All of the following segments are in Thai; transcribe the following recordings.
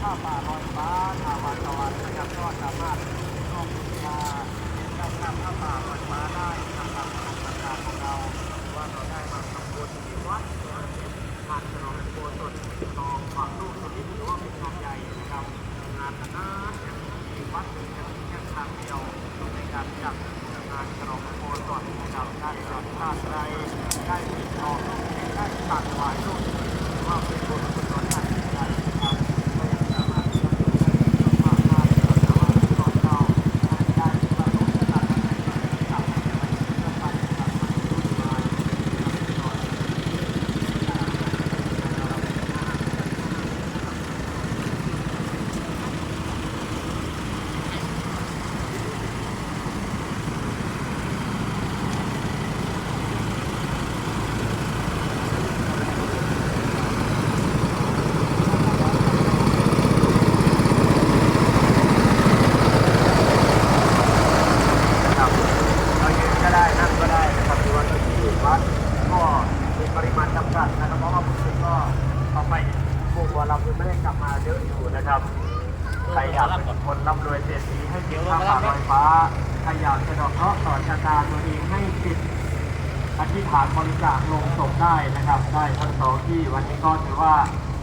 ข้าป่าลอยฟ้าข้าวันตะวันนะครับก็สามารถร่วมบูชาได้ข้ามข้าป่าลอยฟ้าได้ทำตามความศรัทธาของเราว่าเราได้มาทำบุญที่วัดนะผ่านถนนโบสถทองฝั่งลูกสนิทหรือว่าเป็นทองใหญ่นะครับงานนานๆจะมีวัดหนึ่งจะมีแค่ครั้งเดียวในการจัดงานฉลองโบสถนะครับได้รับชาติไรได้ปิดทองได้ตัดหวายลูกว่าเป็นบุญกุศลอันยิ่งใหญ่นะครับก็ยังสามารถที่จะมากมายแต่ว่าก่อนเราได้ประสบการณ์ในการทำให้มันเรื่องการทำมันรุ่นมา ครับเรายืนก็ได้นั่งก็ได้นะครับหรือว่าที่วัดก็มีปริมาณจำกัดนะครับเพราะว่าผมก็เอาไปพวกวัว เราคือไม่ได้กลับมาเยอะอยู่นะครับใครอยากเป็นคนร่ำรวยเศรษฐีให้ติดข้าวลอยฟ้าใครอยากจะดอกเคราะห์ต่อชะตาตัวเองให้ติดอธิษฐานบริจาคลงศพได้นะครับ ได้ทั้งสองที่วันนี้ก็ถือว่า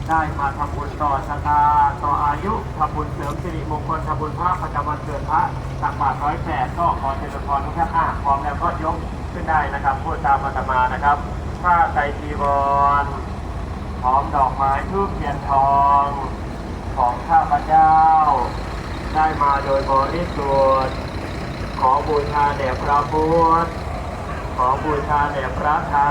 ได้มาทำบุญต่อชะตาต่ออายุทำบุญเสริมสิริมงคลทำบุญพระประจำวันเกิดพระตักบาตรร้อยแปดก็ขอเจริญพรทุกท่านอะพร้อมแล้วก็ยกขึ้นได้นะครับพูดตามอาตมานะครับผ้าไตรจีวร พร้อมดอกไม้ทูบเทียนทองของข้าพเจ้า ได้มาโดยบริสุทธิ์ขอบูชาแด่พระพุทธขอบูชาแด่พระธรรม